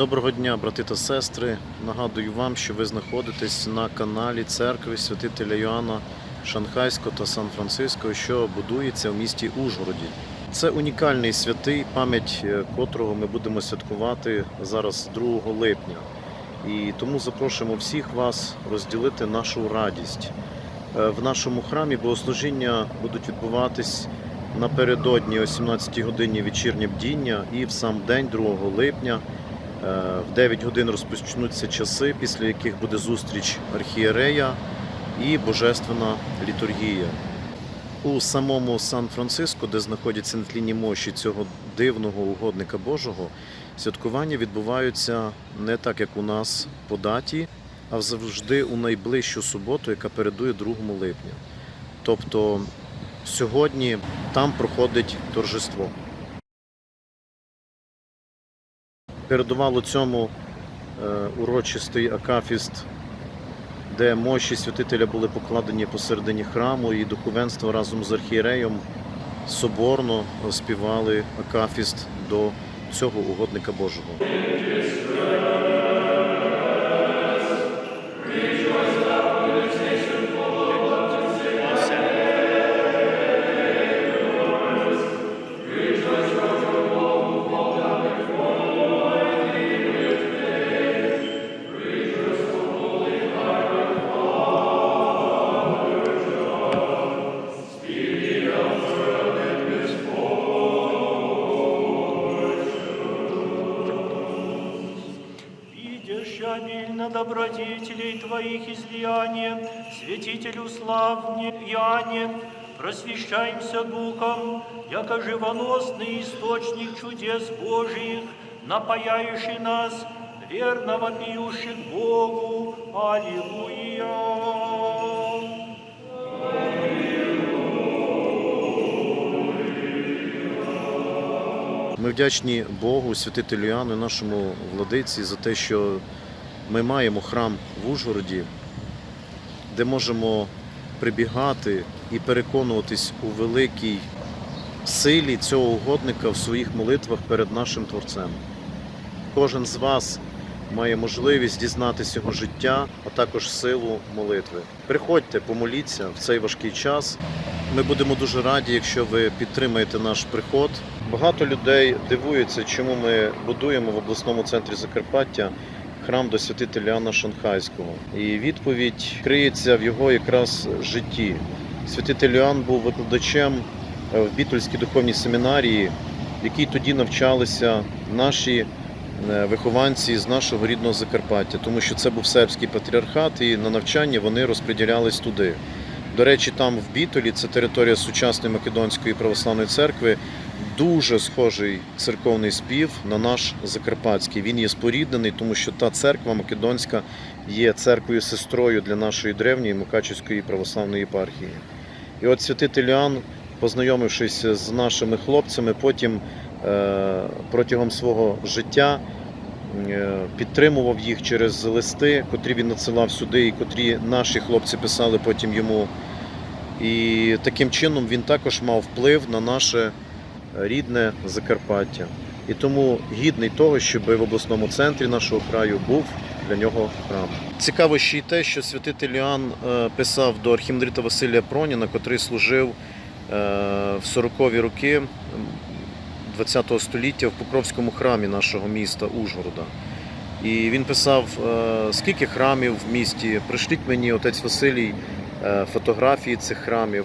Доброго дня, брати та сестри. Нагадую вам, що ви знаходитесь на каналі церкви святителя Йоанна Шанхайського та Сан-Франциско, що будується в місті Ужгороді. Це унікальний святий, пам'ять е, котрого ми будемо святкувати зараз 2 липня. І тому запрошуємо всіх вас розділити нашу радість. Е, В нашому храмі богослужіння будуть відбуватись напередодні о 17 годині вечірнє бдіння і в сам день 2 липня В 9 годин розпочнуться часи, після яких буде зустріч архієрея і божественна літургія. У самому Сан-Франциско, де знаходяться нетлінні мощі цього дивного угодника Божого, святкування відбуваються не так, як у нас по даті, а завжди у найближчу суботу, яка передує 2 липня. Тобто сьогодні там проходить торжество. Передувало цьому е, урочистий акафіст, де мощі святителя були покладені посередині храму, і духовенство разом з архієреєм соборно співали акафіст до цього угодника Божого. Обильно добродетелей Твоих излияния, святителю славне Иоанне, просвещаемся Духом, яко живоносный источник чудес Божиих, напаяющий нас, верно вопиющих Богу. Аллилуйя! Ми вдячні Богу, святителю Іоанну, нашому владиці за те, що ми маємо храм в Ужгороді, де можемо прибігати і переконуватись у великій силі цього угодника в своїх молитвах перед нашим Творцем. Кожен з вас має можливість дізнатися його життя, а також силу молитви. Приходьте, помоліться в цей важкий час. Ми будемо дуже раді, якщо ви підтримаєте наш приход. Багато людей дивуються, чому ми будуємо в обласному центрі Закарпаття храм до святителя Анна Шанхайського. І відповідь криється в його якраз житті. Святитель Іоанн був викладачем е, в Бітульській духовній семінарії, в якій тоді навчалися наші е, вихованці з нашого рідного Закарпаття, тому що це був сербський патріархат, і на навчання вони розподілялись туди. До речі, там в Бітолі, це територія сучасної Македонської православної церкви, дуже схожий церковний спів на наш закарпатський. Він є споріднений, тому що та церква Македонська є церквою сестрою для нашої древньої Мукачівської православної єпархії. І от святитель Іоанн, познайомившись з нашими хлопцями, потім е, протягом свого життя е, підтримував їх через листи, котрі він надсилав сюди, і котрі наші хлопці писали потім йому. І таким чином він також мав вплив на наше рідне Закарпаття. І тому гідний того, щоб в обласному центрі нашого краю був для нього храм. Цікаво ще й те, що святитель Іоанн е, писав до архімандрита Василія Проніна, котрий служив е, в 40-ві роки ХХ століття в Покровському храмі нашого міста Ужгорода. І він писав, е, скільки храмів в місті, пришліть мені отець Василій фотографії цих храмів.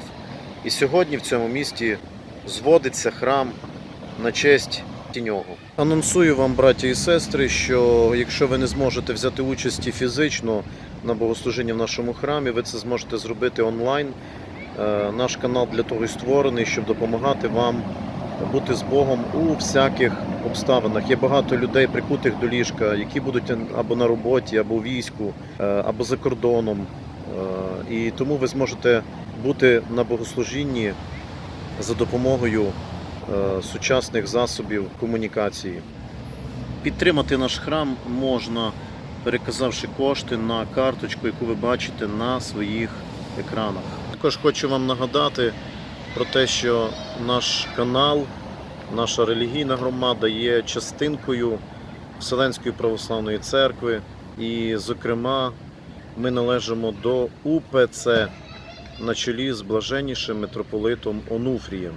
І сьогодні в цьому місті зводиться храм на честь нього. Анонсую вам, браті і сестри, що якщо ви не зможете взяти участі фізично на богослужінні в нашому храмі, ви це зможете зробити онлайн. Е, Наш канал для того і створений, щоб допомагати вам бути з Богом у всяких обставинах. Є багато людей, прикутих до ліжка, які будуть або на роботі, або в війську, е, або за кордоном. Е, І тому ви зможете бути на богослужінні за допомогою е, сучасних засобів комунікації. Підтримати наш храм можна, переказавши кошти на карточку, яку ви бачите на своїх екранах. Також хочу вам нагадати про те, що наш канал, наша релігійна громада є частинкою Вселенської православної церкви. І, зокрема, ми належимо до УПЦ на чолі з блаженнішим митрополитом Онуфрієм.